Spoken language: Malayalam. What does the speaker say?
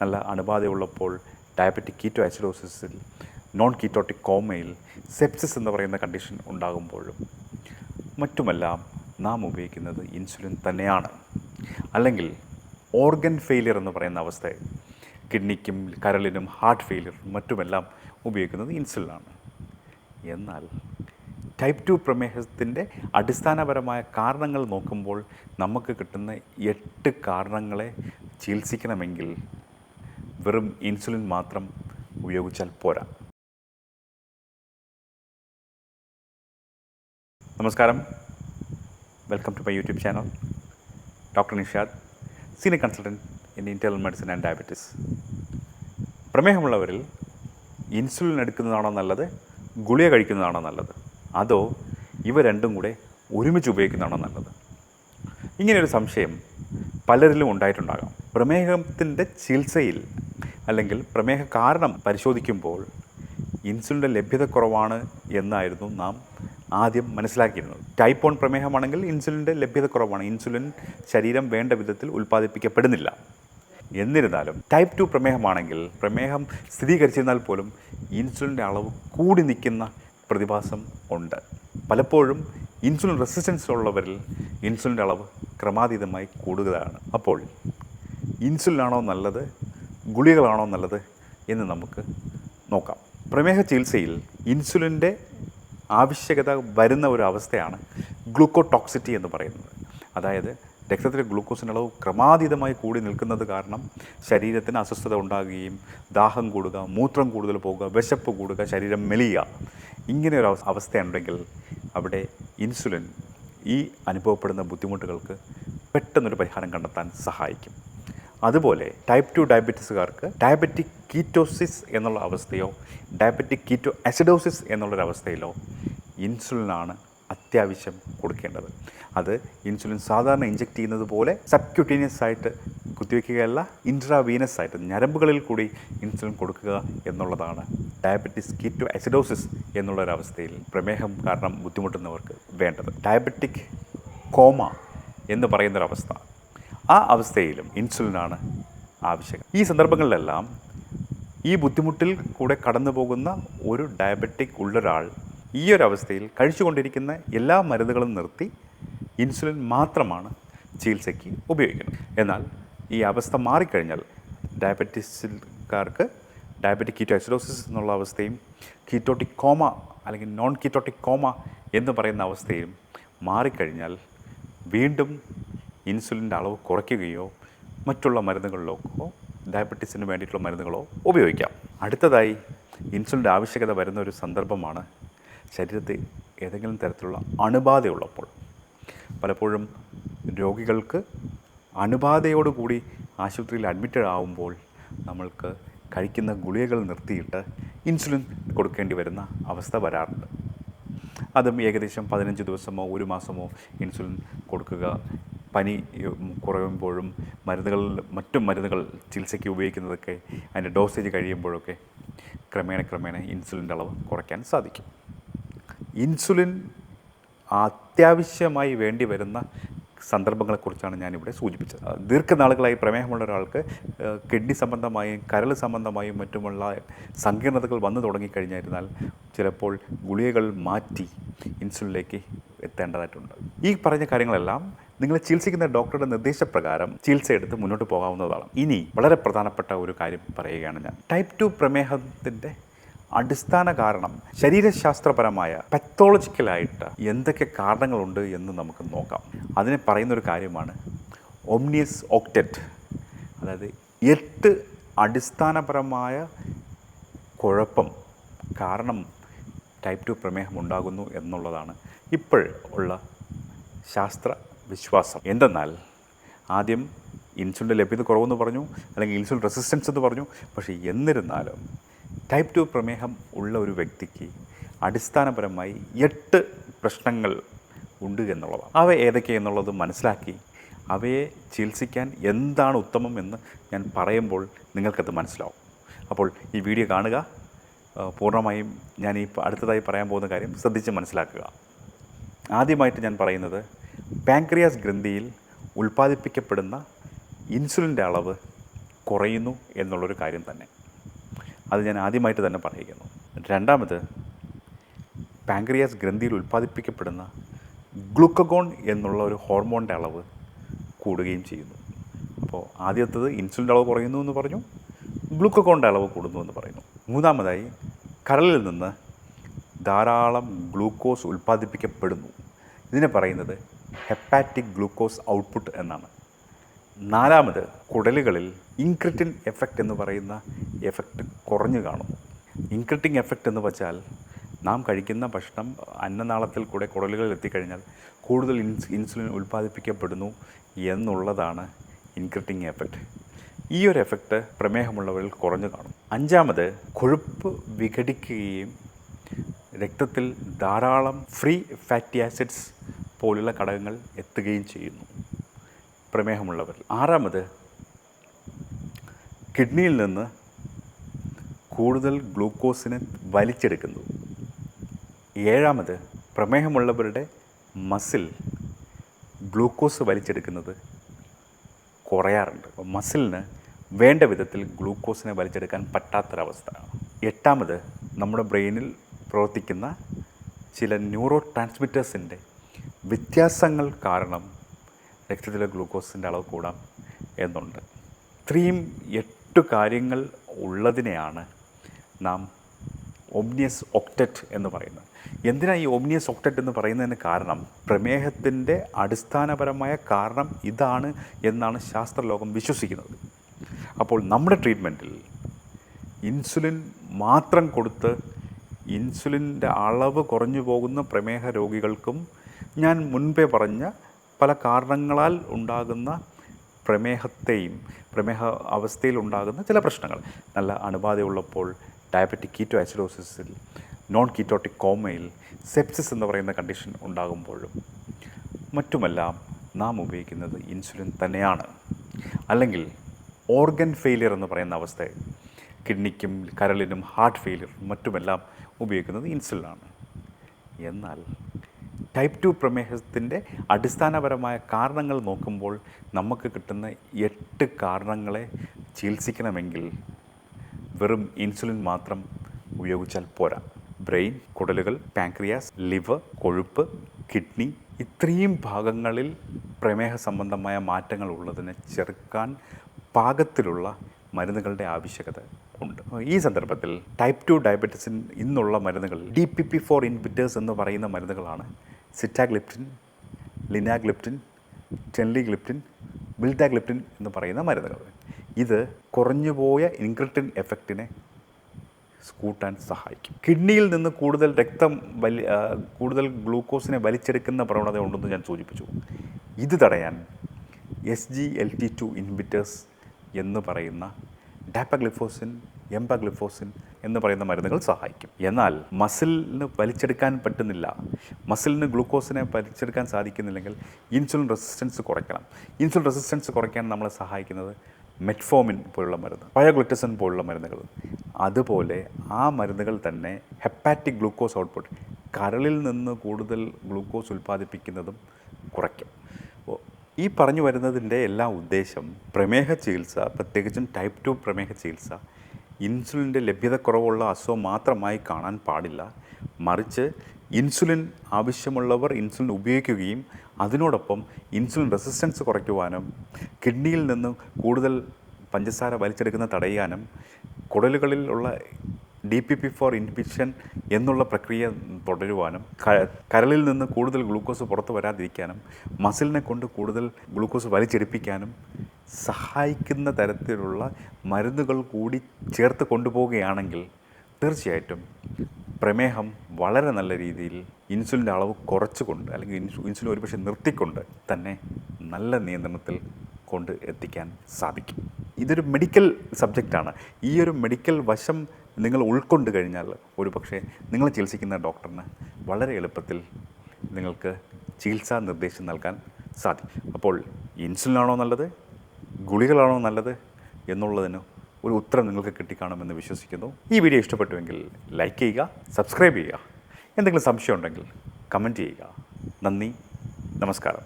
നല്ല അണുബാധയുള്ളപ്പോൾ ഡയബറ്റിക് കീറ്റോ ആസിഡോസിസിൽ നോൺ കീറ്റോട്ടിക് കോമയിൽ സെപ്സിസ് എന്ന് പറയുന്ന കണ്ടീഷൻ ഉണ്ടാകുമ്പോഴും മറ്റുമെല്ലാം നാം ഉപയോഗിക്കുന്നത് ഇൻസുലിൻ തന്നെയാണ്. അല്ലെങ്കിൽ ഓർഗൻ ഫെയിലിയർ എന്ന് പറയുന്ന അവസ്ഥ കിഡ്നിക്കും കരളിനും ഹാർട്ട് ഫെയിലിയറും മറ്റുമെല്ലാം ഉപയോഗിക്കുന്നത് ഇൻസുലിനാണ് എന്നാൽ ടൈപ്പ് ടു പ്രമേഹത്തിന്റെ അടിസ്ഥാനപരമായ കാരണങ്ങൾ നോക്കുമ്പോൾ നമുക്ക് കിട്ടുന്ന എട്ട് കാരണങ്ങളെ ചികിത്സിക്കണമെങ്കിൽ വെറും ഇൻസുലിൻ മാത്രം ഉപയോഗിച്ചാൽ പോരാ. നമസ്കാരം. Welcome to my YouTube channel doctor Nishad senior consultant in internal medicine and diabetes പ്രമേഹമുള്ളവരിൽ insulin എടുക്കുന്നതാണോ നല്ലത്? ഗുളിക കഴിക്കുന്നതാണോ നല്ലത്? അതോ ഇവ രണ്ടും കൂടെ ഒരുമിച്ച് ഉപയോഗിക്കുന്നതാണോ നല്ലത്? ഇങ്ങനെയൊരു സംശയം പലരിലും ഉണ്ടായിട്ടുണ്ടാകാം. പ്രമേഹത്തിന്റെ ചികിത്സയിൽ അല്ലെങ്കിൽ പ്രമേഹ കാരണം പരിശോധിക്കുമ്പോൾ ഇൻസുലിന്റെ ലഭ്യത കുറവാണ് എന്നായിരുന്നു നാം ആദ്യം മനസ്സിലാക്കിയിരുന്നത്. ടൈപ്പ് വൺ പ്രമേഹമാണെങ്കിൽ ഇൻസുലിന്റെ ലഭ്യത കുറവാണ്. ഇൻസുലിൻ ശരീരം വേണ്ട വിധത്തിൽ ഉൽപ്പാദിപ്പിക്കപ്പെടുന്നില്ല. എന്നിരുന്നാലും ടൈപ്പ് ടു പ്രമേഹമാണെങ്കിൽ പ്രമേഹം സ്ഥിരീകരിച്ചിരുന്നാൽ പോലും ഇൻസുലിന്റെ അളവ് കൂടി നിൽക്കുന്ന പ്രതിഭാസം ഉണ്ട്. പലപ്പോഴും ഇൻസുലിൻ റെസിസ്റ്റൻസ് ഉള്ളവരിൽ ഇൻസുലിന്റെ അളവ് ക്രമാതീതമായി കൂടുകയാണ്. അപ്പോൾ ഇൻസുലിനാണോ നല്ലത്? ഗുളികളാണോ നല്ലത് എന്ന് നമുക്ക് നോക്കാം. പ്രമേഹ ചികിത്സയിൽ ഇൻസുലിന്റെ ആവശ്യകത വരുന്ന ഒരു അവസ്ഥയാണ് ഗ്ലൂക്കോടോക്സിറ്റി എന്ന് പറയുന്നത്. അതായത് രക്തത്തിലെ ഗ്ലൂക്കോസിന്റെ അളവ് ക്രമാതീതമായി കൂടി നിൽക്കുന്നത് കാരണം ശരീരത്തിന് അസ്വസ്ഥത ഉണ്ടാകുകയും ദാഹം കൂടുക മൂത്രം കൂടുതൽ പോകുക വിശപ്പ് കൂടുക ശരീരം മെലിയുക. ഇങ്ങനെ ഒരു അവസ്ഥ അവസ്ഥയുണ്ടെങ്കിൽ അവിടെ ഇൻസുലിൻ ഈ അനുഭവപ്പെടുന്ന ബുദ്ധിമുട്ടുകൾക്ക് പെട്ടെന്നൊരു പരിഹാരം കണ്ടെത്താൻ സഹായിക്കും. അതുപോലെ ടൈപ്പ് ടു ഡയബറ്റീസുകാർക്ക് ഡയബറ്റിക് കീറ്റോസിസ് എന്നുള്ള അവസ്ഥയോ ഡയബറ്റിക് കീറ്റോ അസിഡോസിസ് എന്നുള്ളൊരവസ്ഥയിലോ ഇൻസുലിനാണ് അത്യാവശ്യം കൊടുക്കേണ്ടത്. അത് ഇൻസുലിൻ സാധാരണ ഇഞ്ചെക്ട് ചെയ്യുന്നത് പോലെ സബ്ക്യൂട്ടീനിയസ് ആയിട്ട് കുത്തിവെക്കുകയല്ല ഇൻട്രാവീനസ് ആയിട്ട് ഞരമ്പുകളിൽ കൂടി ഇൻസുലിൻ കൊടുക്കുക എന്നുള്ളതാണ് ഡയബറ്റിസ് കീറ്റോ അസിഡോസിസ് എന്നുള്ളൊരവസ്ഥയിൽ പ്രമേഹം കാരണം ബുദ്ധിമുട്ടുന്നവർക്ക് വേണ്ടത്. ഡയബറ്റിക് കോമ എന്ന് പറയുന്നൊരവസ്ഥ. ആ അവസ്ഥയിലും ഇൻസുലിനാണ് ആവശ്യം ഈ സന്ദർഭങ്ങളിലെല്ലാം ഈ ബുദ്ധിമുട്ടിൽ കൂടെ കടന്നു പോകുന്ന ഒരു ഡയബറ്റിക് ഉള്ളൊരാൾ ഈ ഒരു അവസ്ഥയിൽ കഴിച്ചുകൊണ്ടിരിക്കുന്ന എല്ലാ മരുന്നുകളും നിർത്തി ഇൻസുലിൻ മാത്രമാണ് ചികിത്സയ്ക്ക് ഉപയോഗിക്കുന്നത്. എന്നാൽ ഈ അവസ്ഥ മാറിക്കഴിഞ്ഞാൽ ഡയബറ്റിസിൽക്കാർക്ക് ഡയബറ്റിക് കീറ്റോ അസിഡോസിസ് എന്നുള്ള അവസ്ഥയും കീറ്റോട്ടിക് കോമ അല്ലെങ്കിൽ നോൺ കീറ്റോട്ടിക് കോമ എന്ന് പറയുന്ന അവസ്ഥയും മാറിക്കഴിഞ്ഞാൽ വീണ്ടും ഇൻസുലിന്റെ അളവ് കുറയ്ക്കുകയോ മറ്റുള്ള മരുന്നുകളിലേക്കോ ഡയബറ്റീസിന് വേണ്ടിയിട്ടുള്ള മരുന്നുകളോ ഉപയോഗിക്കാം. അടുത്തതായി ഇൻസുലിന്റെ ആവശ്യകത വരുന്ന ഒരു സന്ദർഭമാണ് ശരീരത്തിൽ ഏതെങ്കിലും തരത്തിലുള്ള അണുബാധയുള്ളപ്പോൾ. പലപ്പോഴും രോഗികൾക്ക് അണുബാധയോടുകൂടി ആശുപത്രിയിൽ അഡ്മിറ്റഡ് ആവുമ്പോൾ നമ്മൾക്ക് കഴിക്കുന്ന ഗുളികകൾ നിർത്തിയിട്ട് ഇൻസുലിൻ കൊടുക്കേണ്ടി വരുന്ന അവസ്ഥ വരാറുണ്ട്. അതും ഏകദേശം പതിനഞ്ച് ദിവസമോ ഒരു മാസമോ ഇൻസുലിൻ കൊടുക്കുക പനി കുറയുമ്പോഴും മരുന്നുകൾ മറ്റു മരുന്നുകൾ ചികിത്സയ്ക്ക് ഉപയോഗിക്കുന്നതൊക്കെ അതിന്റെ ഡോസേജ് കഴിയുമ്പോഴൊക്കെ ക്രമേണ ക്രമേണ ഇൻസുലിന്റെ അളവ് കുറയ്ക്കാൻ സാധിക്കും. ഇൻസുലിൻ അത്യാവശ്യമായി വേണ്ടി വരുന്ന സന്ദർഭങ്ങളെക്കുറിച്ചാണ് ഞാനിവിടെ സൂചിപ്പിച്ചത്. ദീർഘനാളുകളായി പ്രമേഹമുള്ള ഒരാൾക്ക് കിഡ്നി സംബന്ധമായും കരൾ സംബന്ധമായും മറ്റുമുള്ള സങ്കീർണതകൾ വന്നു തുടങ്ങിക്കഴിഞ്ഞായിരുന്നാൽ ചിലപ്പോൾ ഗുളികകൾ മാറ്റി ഇൻസുലിനിലേക്ക് എത്തേണ്ടതായിട്ടുണ്ട്. ഈ പറഞ്ഞ കാര്യങ്ങളെല്ലാം നിങ്ങൾ ചികിത്സിക്കുന്ന ഡോക്ടറുടെ നിർദ്ദേശപ്രകാരം ചികിത്സ എടുത്ത് മുന്നോട്ട് പോകാവുന്നതാണ്. ഇനി വളരെ പ്രധാനപ്പെട്ട ഒരു കാര്യം പറയുകയാണ് ഞാൻ. ടൈപ്പ് ടു പ്രമേഹത്തിന്റെ അടിസ്ഥാന കാരണം ശരീരശാസ്ത്രപരമായ പത്തോളജിക്കലായിട്ട് എന്തൊക്കെ കാരണങ്ങളുണ്ട് എന്ന് നമുക്ക് നോക്കാം. അതിനെ പറയുന്നൊരു കാര്യമാണ് ഒംനിയസ് ഓക്റ്ററ്റ് അതായത് എട്ട് അടിസ്ഥാനപരമായ കുഴപ്പം കാരണം ടൈപ്പ് ടു പ്രമേഹം ഉണ്ടാകുന്നു എന്നുള്ളതാണ് ഇപ്പോൾ ഉള്ള ശാസ്ത്ര വിശ്വാസം. എന്തെന്നാൽ ആദ്യം ഇൻസുലിന്റെ ലഭ്യത കുറവെന്ന് പറഞ്ഞു അല്ലെങ്കിൽ ഇൻസുലിൻ റെസിസ്റ്റൻസ് എന്ന് പറഞ്ഞു. പക്ഷേ എന്നിരുന്നാലും ടൈപ്പ് ടു പ്രമേഹം ഉള്ള ഒരു വ്യക്തിക്ക് അടിസ്ഥാനപരമായി എട്ട് പ്രശ്നങ്ങൾ ഉണ്ട് എന്നുള്ളതാണ്. അവ ഏതൊക്കെ എന്നുള്ളത് മനസ്സിലാക്കി അവയെ ചികിത്സിക്കാൻ എന്താണ് ഉത്തമം എന്ന് ഞാൻ പറയുമ്പോൾ നിങ്ങൾക്കത് മനസ്സിലാവും. അപ്പോൾ ഈ വീഡിയോ കാണുക. പൂർണമായും ഞാൻ ഈ അടുത്തതായി പറയാൻ പോകുന്ന കാര്യം ശ്രദ്ധിച്ച് മനസ്സിലാക്കുക. ആദ്യമായിട്ട് ഞാൻ പറയുന്നത് പാൻക്രിയാസ് ഗ്രന്ഥിയിൽ ഉൽപ്പാദിപ്പിക്കപ്പെടുന്ന ഇൻസുലിന്റെ അളവ് കുറയുന്നു എന്നുള്ളൊരു കാര്യം തന്നെ. അത് ഞാൻ ആദ്യമായിട്ട് തന്നെ പറയുന്നു. രണ്ടാമത് പാങ്ക്രിയാസ് ഗ്രന്ഥിയിൽ ഉൽപ്പാദിപ്പിക്കപ്പെടുന്ന ഗ്ലൂക്കഗോൺ എന്നുള്ള ഒരു ഹോർമോണിന്റെ അളവ് കൂടുകയും ചെയ്യുന്നു. അപ്പോൾ ആദ്യത്തത് ഇൻസുലിന്റെ അളവ് കുറയുന്നു എന്ന് പറഞ്ഞു ഗ്ലൂക്കഗോണിന്റെ അളവ് കൂടുന്നു എന്ന് പറയുന്നു. മൂന്നാമതായി കരളിൽ നിന്ന് ധാരാളം ഗ്ലൂക്കോസ് ഉൽപ്പാദിപ്പിക്കപ്പെടുന്നു. ഇതിനെ പറയുന്നത് ഹെപ്പാറ്റിക് ഗ്ലൂക്കോസ് ഔട്ട്പുട്ട് എന്നാണ്. നാലാമത് കുടലുകളിൽ ഇൻക്രിറ്റിൻ എഫക്റ്റ് എന്ന് പറയുന്ന എഫക്റ്റ് കുറഞ്ഞു കാണും. ഇൻക്രിറ്റിംഗ് എഫക്റ്റ് എന്ന് വെച്ചാൽ നാം കഴിക്കുന്ന ഭക്ഷണം അന്നനാളത്തിൽ കൂടെ കുടലുകളിൽ എത്തിക്കഴിഞ്ഞാൽ കൂടുതൽ ഇൻസ് ഇൻസുലിൻ ഉൽപ്പാദിപ്പിക്കപ്പെടുന്നു എന്നുള്ളതാണ് ഇൻക്രിറ്റിംഗ് എഫക്റ്റ്. ഈ ഒരു എഫക്റ്റ് പ്രമേഹമുള്ളവരിൽ കുറഞ്ഞു കാണും. അഞ്ചാമത് കൊഴുപ്പ് വിഘടിക്കുകയും രക്തത്തിൽ ധാരാളം ഫ്രീ ഫാറ്റി ആസിഡ്സ് പോലുള്ള ഘടകങ്ങൾ എത്തുകയും ചെയ്യുന്നു. പ്രമേഹമുള്ളവർ. ആറാമത് കിഡ്നിയിൽ നിന്ന് കൂടുതൽ ഗ്ലൂക്കോസിനെ വലിച്ചെടുക്കുന്നു. ഏഴാമത് പ്രമേഹമുള്ളവരുടെ മസിൽ ഗ്ലൂക്കോസ് വലിച്ചെടുക്കുന്നത് കുറയാറുണ്ട്. മസിലിന് വേണ്ട വിധത്തിൽ ഗ്ലൂക്കോസിനെ വലിച്ചെടുക്കാൻ പറ്റാത്തൊരവസ്ഥ. എട്ടാമത് നമ്മുടെ ബ്രെയിനിൽ പ്രവർത്തിക്കുന്ന ചില ന്യൂറോ ട്രാൻസ്മിറ്റേഴ്സിന്റെ വ്യത്യാസങ്ങൾ കാരണം രക്തത്തിലെ ഗ്ലൂക്കോസിന്റെ അളവ് കൂടാം എന്നുണ്ട്. ഇത്രയും എട്ട് കാര്യങ്ങൾ ഉള്ളതിനെയാണ് നാം ഒബ്നിയസ് ഒക്ടറ്റ് എന്ന് പറയുന്നത്. എന്തിനാണ് ഈ ഒബ്നിയസ് ഒക്ടറ്റ് എന്ന് പറയുന്നതിന് കാരണം? പ്രമേഹത്തിന്റെ അടിസ്ഥാനപരമായ കാരണം ഇതാണ് എന്നാണ് ശാസ്ത്രലോകം വിശ്വസിക്കുന്നത്. അപ്പോൾ നമ്മുടെ ട്രീറ്റ്മെന്റിൽ ഇൻസുലിൻ മാത്രം കൊടുത്ത് ഇൻസുലിന്റെ അളവ് കുറഞ്ഞു പോകുന്ന പ്രമേഹ രോഗികൾക്കും ഞാൻ മുൻപേ പറഞ്ഞ പല കാരണങ്ങളാൽ ഉണ്ടാകുന്ന പ്രമേഹത്തെയും പ്രമേഹ അവസ്ഥയിൽ ഉണ്ടാകുന്ന ചില പ്രശ്നങ്ങൾ. നല്ല അണുബാധയുള്ളപ്പോൾ ഡയബറ്റിക് കീറ്റോ ആസിഡോസിസിൽ നോൺ കീറ്റോട്ടിക് കോമയിൽ സെപ്സിസ് എന്ന് പറയുന്ന കണ്ടീഷൻ ഉണ്ടാകുമ്പോഴും മറ്റുമെല്ലാം നാം ഉപയോഗിക്കുന്നത് ഇൻസുലിൻ തന്നെയാണ്. അല്ലെങ്കിൽ ഓർഗൻ ഫെയിലിയർ എന്ന് പറയുന്ന അവസ്ഥ കിഡ്നിക്കും കരളിനും ഹാർട്ട് ഫെയിലിയർ മറ്റുമെല്ലാം ഉപയോഗിക്കുന്നത് ഇൻസുലിനാണ്. എന്നാൽ ടൈപ്പ് ടു പ്രമേഹത്തിന്റെ അടിസ്ഥാനപരമായ കാരണങ്ങൾ നോക്കുമ്പോൾ നമുക്ക് കിട്ടുന്ന എട്ട് കാരണങ്ങളെ ചികിത്സിക്കണമെങ്കിൽ വെറും ഇൻസുലിൻ മാത്രം ഉപയോഗിച്ചാൽ പോരാ. ബ്രെയിൻ കുടലുകൾ പാൻക്രിയാസ് ലിവർ കൊഴുപ്പ് കിഡ്നി ഇത്രയും ഭാഗങ്ങളിൽ പ്രമേഹ സംബന്ധമായ മാറ്റങ്ങൾ ഉള്ളതിനെ ചെറുക്കാൻ പാകത്തിലുള്ള മരുന്നുകളുടെ ആവശ്യകത ഉണ്ട്. ഈ സന്ദർഭത്തിൽ ടൈപ്പ് ടു ഡയബറ്റീസിൻ ഇന്നുള്ള മരുന്നുകൾ D P P four inhibitors എന്ന് പറയുന്ന മരുന്നുകളാണ് സിറ്റാഗ്ലിപ്റ്റിൻ ലിനാഗ്ലിപ്റ്റിൻ ടെൻലിഗ്ലിപ്റ്റിൻ ബിൽഡാഗ്ലിപ്റ്റിൻ എന്ന് പറയുന്ന മരുന്നുകൾ. ഇത് കുറഞ്ഞുപോയ ഇൻക്രിറ്റിൻ എഫക്റ്റിനെ കൂട്ടാൻ സഹായിക്കും. കിഡ്നിയിൽ നിന്ന് കൂടുതൽ രക്തം വലി കൂടുതൽ ഗ്ലൂക്കോസിനെ വലിച്ചെടുക്കുന്ന പ്രവണത ഉണ്ടെന്ന് ഞാൻ സൂചിപ്പിച്ചു. ഇത് തടയാൻ S G L T two inhibitors എന്ന് പറയുന്ന ഡാപ്പഗ്ലിഫോസിൻ എംപഗ്ലിഫോസിൻ എന്ന് പറയുന്ന മരുന്നുകൾ സഹായിക്കും. എന്നാൽ മസിലിന് വലിച്ചെടുക്കാൻ പറ്റുന്നില്ല. മസിലിന് ഗ്ലൂക്കോസിനെ വലിച്ചെടുക്കാൻ സാധിക്കുന്നില്ലെങ്കിൽ ഇൻസുലിൻ റെസിസ്റ്റൻസ് കുറയ്ക്കണം. ഇൻസുലിൻ റെസിസ്റ്റൻസ് കുറയ്ക്കാൻ നമ്മളെ സഹായിക്കുന്നത് മെറ്റ്ഫോമിൻ പോലുള്ള മരുന്ന് പയോഗ്ലിറ്റസൻ പോലുള്ള മരുന്നുകൾ. അതുപോലെ ആ മരുന്നുകൾ തന്നെ ഹെപ്പാറ്റിക് ഗ്ലൂക്കോസ് ഔട്ട്പുട്ട് കരളിൽ നിന്ന് കൂടുതൽ ഗ്ലൂക്കോസ് ഉൽപ്പാദിപ്പിക്കുന്നതും കുറയ്ക്കും. ഈ പറഞ്ഞു വരുന്നതിന്റെ എല്ലാ ഉദ്ദേശം പ്രമേഹ ചികിത്സ പ്രത്യേകിച്ചും ടൈപ്പ് ടു പ്രമേഹ ചികിത്സ ഇൻസുലിന്റെ ലഭ്യതക്കുറവുള്ള അസുഖം മാത്രമായി കാണാൻ പാടില്ല. മറിച്ച് ഇൻസുലിൻ ആവശ്യമുള്ളവർ ഇൻസുലിൻ ഉപയോഗിക്കുകയും അതിനോടൊപ്പം ഇൻസുലിൻ റെസിസ്റ്റൻസ് കുറയ്ക്കുവാനും കിഡ്നിയിൽ നിന്ന് കൂടുതൽ പഞ്ചസാര വലിച്ചെടുക്കുന്ന തടയാനും കുടലുകളിൽ ഉള്ള D P P four inhibition എന്നുള്ള പ്രക്രിയ തുടരുവാനും കരളിൽ നിന്ന് കൂടുതൽ ഗ്ലൂക്കോസ് പുറത്തു വരാതിരിക്കാനും മസിലിനെ കൊണ്ട് കൂടുതൽ ഗ്ലൂക്കോസ് വലിച്ചെടുപ്പിക്കാനും സഹായിക്കുന്ന തരത്തിലുള്ള മരുന്നുകൾ കൂടി ചേർത്ത് കൊണ്ടുപോവുകയാണെങ്കിൽ തീർച്ചയായിട്ടും പ്രമേഹം വളരെ നല്ല രീതിയിൽ ഇൻസുലിന്റെ അളവ് കുറച്ചുകൊണ്ട് അല്ലെങ്കിൽ ഇൻസു ഇൻസുലിൻ ഒരുപക്ഷെ നിർത്തിക്കൊണ്ട് തന്നെ നല്ല നിയന്ത്രണത്തിൽ കൊണ്ട് എത്തിക്കാൻ സാധിക്കും. ഇതൊരു മെഡിക്കൽ സബ്ജക്റ്റാണ്. ഈ ഒരു മെഡിക്കൽ വശം നിങ്ങൾ ഉൾക്കൊണ്ട് കഴിഞ്ഞാൽ ഒരു പക്ഷേ നിങ്ങൾ ചികിത്സിക്കുന്ന ഡോക്ടറിന് വളരെ എളുപ്പത്തിൽ നിങ്ങൾക്ക് ചികിത്സാ നിർദ്ദേശം നൽകാൻ സാധിക്കും. അപ്പോൾ ഇൻസുലിനാണോ നല്ലത്? ഗുളികളാണോ നല്ലത് എന്നുള്ളതിന് ഒരു ഉത്തരം നിങ്ങൾക്ക് കിട്ടിക്കാണുമെന്ന് വിശ്വസിക്കുന്നു. ഈ വീഡിയോ ഇഷ്ടപ്പെട്ടുവെങ്കിൽ ലൈക്ക് ചെയ്യുക സബ്സ്ക്രൈബ് ചെയ്യുക. എന്തെങ്കിലും സംശയം ഉണ്ടെങ്കിൽ കമന്റ് ചെയ്യുക. നന്ദി നമസ്കാരം.